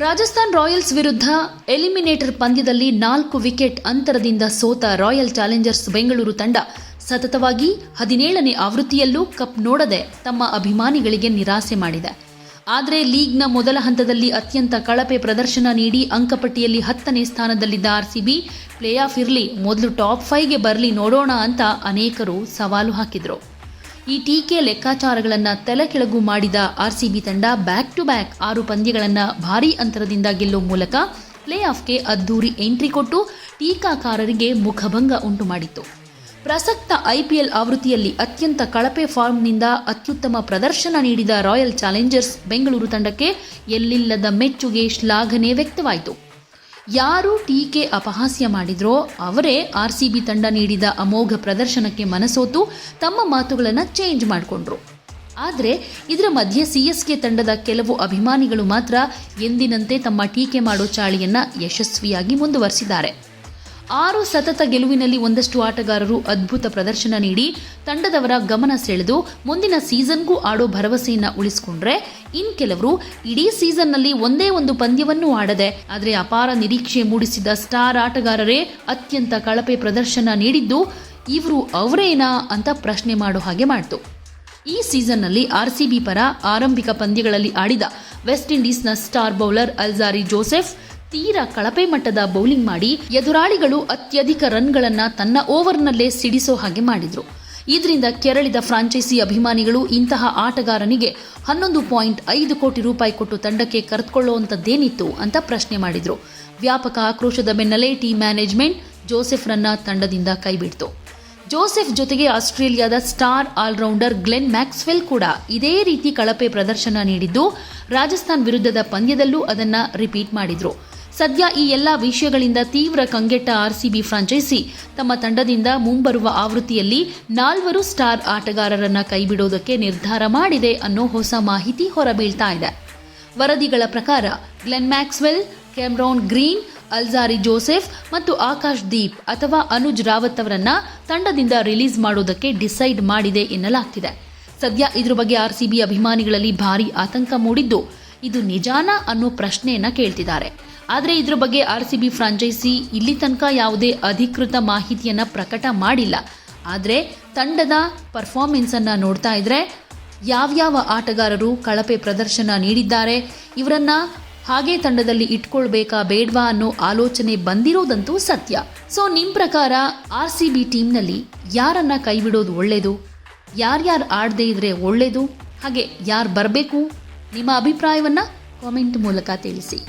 Rajasthan Royals ವಿರುದ್ಧ eliminator ಪಂದ್ಯದಲ್ಲಿ ನಾಲ್ಕು ವಿಕೆಟ್ ಅಂತರದಿಂದ ಸೋತ ರಾಯಲ್ ಚಾಲೆಂಜರ್ಸ್ ಬೆಂಗಳೂರು ತಂಡ ಸತತವಾಗಿ ಹದಿನೇಳನೇ ಆವೃತ್ತಿಯಲ್ಲೂ ಕಪ್ ನೋಡದೆ ತಮ್ಮ ಅಭಿಮಾನಿಗಳಿಗೆ ನಿರಾಸೆ ಮಾಡಿದೆ. ಆದರೆ ಲೀಗ್ನ ಮೊದಲ ಹಂತದಲ್ಲಿ ಅತ್ಯಂತ ಕಳಪೆ ಪ್ರದರ್ಶನ ನೀಡಿ ಅಂಕಪಟ್ಟಿಯಲ್ಲಿ ಹತ್ತನೇ ಸ್ಥಾನದಲ್ಲಿದ್ದ ಆರ್ಸಿಬಿ ಪ್ಲೇ ಆಫ್ ಇರಲಿ, ಮೊದಲು ಟಾಪ್ ಫೈವ್ಗೆ ಬರಲಿ ನೋಡೋಣ ಅಂತ ಅನೇಕರು ಸವಾಲು ಹಾಕಿದರು. ಈ ಟೀಕೆ ಲೆಕ್ಕಾಚಾರಗಳನ್ನು ತಲೆಕೆಳಗು ಮಾಡಿದ ಆರ್ಸಿಬಿ ತಂಡ ಬ್ಯಾಕ್ ಟು ಬ್ಯಾಕ್ ಆರು ಪಂದ್ಯಗಳನ್ನು ಭಾರೀ ಅಂತರದಿಂದ ಗೆಲ್ಲುವ ಮೂಲಕ ಪ್ಲೇ ಆಫ್ಗೆ ಅದ್ದೂರಿ ಎಂಟ್ರಿ ಕೊಟ್ಟು ಟೀಕಾಕಾರರಿಗೆ ಮುಖಭಂಗ ಉಂಟು ಮಾಡಿತ್ತು. ಪ್ರಸಕ್ತ ಐಪಿಎಲ್ ಆವೃತ್ತಿಯಲ್ಲಿ ಅತ್ಯಂತ ಕಳಪೆ ಫಾರ್ಮ್ನಿಂದ ಅತ್ಯುತ್ತಮ ಪ್ರದರ್ಶನ ನೀಡಿದ ರಾಯಲ್ ಚಾಲೆಂಜರ್ಸ್ ಬೆಂಗಳೂರು ತಂಡಕ್ಕೆ ಎಲ್ಲಿಲ್ಲದ ಮೆಚ್ಚುಗೆ ಶ್ಲಾಘನೆ ವ್ಯಕ್ತವಾಯಿತು. ಯಾರು ಟೀಕೆ ಅಪಹಾಸ್ಯ ಮಾಡಿದ್ರೋ ಅವರೇ ಆರ್ ಸಿ ಬಿ ತಂಡ ನೀಡಿದ ಅಮೋಘ ಪ್ರದರ್ಶನಕ್ಕೆ ಮನಸೋತು ತಮ್ಮ ಮಾತುಗಳನ್ನು ಚೇಂಜ್ ಮಾಡಿಕೊಂಡ್ರು. ಆದರೆ ಇದರ ಮಧ್ಯೆ ಸಿ ಎಸ್ ಕೆ ತಂಡದ ಕೆಲವು ಅಭಿಮಾನಿಗಳು ಮಾತ್ರ ಎಂದಿನಂತೆ ತಮ್ಮ ಟೀಕೆ ಮಾಡೋ ಚಾಳಿಯನ್ನು ಯಶಸ್ವಿಯಾಗಿ ಮುಂದುವರೆಸಿದ್ದಾರೆ. ಆರು ಸತತ ಗೆಲುವಿನಲ್ಲಿ ಒಂದಷ್ಟು ಆಟಗಾರರು ಅದ್ಭುತ ಪ್ರದರ್ಶನ ನೀಡಿ ತಂಡದವರ ಗಮನ ಸೆಳೆದು ಮುಂದಿನ ಸೀಸನ್ಗೂ ಆಡೋ ಭರವಸೆಯನ್ನ ಉಳಿಸಿಕೊಂಡ್ರೆ ಇನ್ ಕೆಲವರು ಇಡೀ ಸೀಸನ್ನಲ್ಲಿ ಒಂದೇ ಒಂದು ಪಂದ್ಯವನ್ನು ಆಡದೆ, ಆದರೆ ಅಪಾರ ನಿರೀಕ್ಷೆ ಮೂಡಿಸಿದ ಸ್ಟಾರ್ ಆಟಗಾರರೇ ಅತ್ಯಂತ ಕಳಪೆ ಪ್ರದರ್ಶನ ನೀಡಿದ್ದು ಇವರು ಅವರೇನಾ ಅಂತ ಪ್ರಶ್ನೆ ಮಾಡೋ ಹಾಗೆ ಮಾಡ್ತು. ಈ ಸೀಸನ್ನಲ್ಲಿ ಆರ್ಸಿಬಿ ಪರ ಆರಂಭಿಕ ಪಂದ್ಯಗಳಲ್ಲಿ ಆಡಿದ ವೆಸ್ಟ್ ಇಂಡೀಸ್ನ ಸ್ಟಾರ್ ಬೌಲರ್ ಅಲ್ಜಾರಿ ಜೋಸೆಫ್ ತೀರಾ ಕಳಪೆ ಮಟ್ಟದ ಬೌಲಿಂಗ್ ಮಾಡಿ ಎದುರಾಳಿಗಳು ಅತ್ಯಧಿಕ ರನ್ಗಳನ್ನು ತನ್ನ ಓವರ್ನಲ್ಲೇ ಸಿಡಿಸೋ ಹಾಗೆ ಮಾಡಿದ್ರು. ಇದರಿಂದ ಕೆರಳಿದ ಫ್ರಾಂಚೈಸಿ ಅಭಿಮಾನಿಗಳು ಇಂತಹ ಆಟಗಾರನಿಗೆ ಹನ್ನೊಂದು ಪಾಯಿಂಟ್ ಐದು ಕೋಟಿ ರೂಪಾಯಿ ಕೊಟ್ಟು ತಂಡಕ್ಕೆ ಕರೆದುಕೊಳ್ಳುವಂಥದ್ದೇನಿತ್ತು ಅಂತ ಪ್ರಶ್ನೆ ಮಾಡಿದರು. ವ್ಯಾಪಕ ಆಕ್ರೋಶದ ಬೆನ್ನಲ್ಲೇ ಟೀಮ್ ಮ್ಯಾನೇಜ್ಮೆಂಟ್ ಜೋಸೆಫ್ರನ್ನ ತಂಡದಿಂದ ಕೈಬಿಡ್ತು. ಜೋಸೆಫ್ ಜೊತೆಗೆ ಆಸ್ಟ್ರೇಲಿಯಾದ ಸ್ಟಾರ್ ಆಲ್ರೌಂಡರ್ ಗ್ಲೆನ್ ಮ್ಯಾಕ್ಸ್ವೆಲ್ ಕೂಡ ಇದೇ ರೀತಿ ಕಳಪೆ ಪ್ರದರ್ಶನ ನೀಡಿದ್ದು, ರಾಜಸ್ಥಾನ್ ವಿರುದ್ಧದ ಪಂದ್ಯದಲ್ಲೂ ಅದನ್ನು ರಿಪೀಟ್ ಮಾಡಿದ್ರು. ಸದ್ಯ ಈ ಎಲ್ಲ ವಿಷಯಗಳಿಂದ ತೀವ್ರ ಕಂಗೆಟ್ಟ ಆರ್ಸಿಬಿ ಫ್ರಾಂಚೈಸಿ. ತಮ್ಮ ತಂಡದಿಂದ ಮುಂಬರುವ ಆವೃತ್ತಿಯಲ್ಲಿ ನಾಲ್ವರು ಸ್ಟಾರ್ ಆಟಗಾರರನ್ನ ಕೈಬಿಡೋದಕ್ಕೆ ನಿರ್ಧಾರ ಮಾಡಿದೆ ಅನ್ನೋ ಹೊಸ ಮಾಹಿತಿ ಹೊರಬೀಳ್ತಾ ಇದೆ. ವರದಿಗಳ ಪ್ರಕಾರ Glenn Maxwell, Cameron Green, Alzarri Joseph ಮತ್ತು ಆಕಾಶ್ ದೀಪ್ ಅಥವಾ ಅನುಜ್ ರಾವತ್ ಅವರನ್ನ ತಂಡದಿಂದ ರಿಲೀಸ್ ಮಾಡೋದಕ್ಕೆ ಡಿಸೈಡ್ ಮಾಡಿದೆ ಎನ್ನಲಾಗ್ತಿದೆ. ಸದ್ಯ ಇದ್ರ ಬಗ್ಗೆ ಆರ್ಸಿಬಿ ಅಭಿಮಾನಿಗಳಲ್ಲಿ ಭಾರಿ ಆತಂಕ ಮೂಡಿದ್ದು ಇದು ನಿಜಾನ ಅನ್ನೋ ಪ್ರಶ್ನೆಯನ್ನ ಕೇಳ್ತಿದ್ದಾರೆ. ಆದರೆ ಇದರ ಬಗ್ಗೆ ಆರ್ಸಿಬಿ ಫ್ರಾಂಚೈಸಿ ಇಲ್ಲಿ ತನಕ ಯಾವುದೇ ಅಧಿಕೃತ ಮಾಹಿತಿಯನ್ನು ಪ್ರಕಟ ಮಾಡಿಲ್ಲ. ಆದರೆ ತಂಡದ ಪರ್ಫಾರ್ಮೆನ್ಸನ್ನು ನೋಡ್ತಾ ಇದ್ರೆ ಯಾವ್ಯಾವ ಆಟಗಾರರು ಕಳಪೆ ಪ್ರದರ್ಶನ ನೀಡಿದ್ದಾರೆ, ಇವರನ್ನ ಹಾಗೆ ತಂಡದಲ್ಲಿ ಇಟ್ಕೊಳ್ಬೇಕಾ ಬೇಡ್ವಾ ಅನ್ನೋ ಆಲೋಚನೆ ಬಂದಿರೋದಂತೂ ಸತ್ಯ. ಸೊ ನಿಮ್ಮ ಪ್ರಕಾರ ಆರ್ ಸಿ ಬಿ ಟೀಮ್ನಲ್ಲಿ ಯಾರನ್ನ ಕೈಬಿಡೋದು ಒಳ್ಳೆಯದು ಯಾರ್ಯಾರು ಆಡದೇ ಇದ್ರೆ ಒಳ್ಳೆಯದು ಹಾಗೆ ಯಾರು ಬರಬೇಕು? ನಿಮ್ಮ ಅಭಿಪ್ರಾಯವನ್ನ ಕಾಮೆಂಟ್ ಮೂಲಕ ತಿಳಿಸಿ.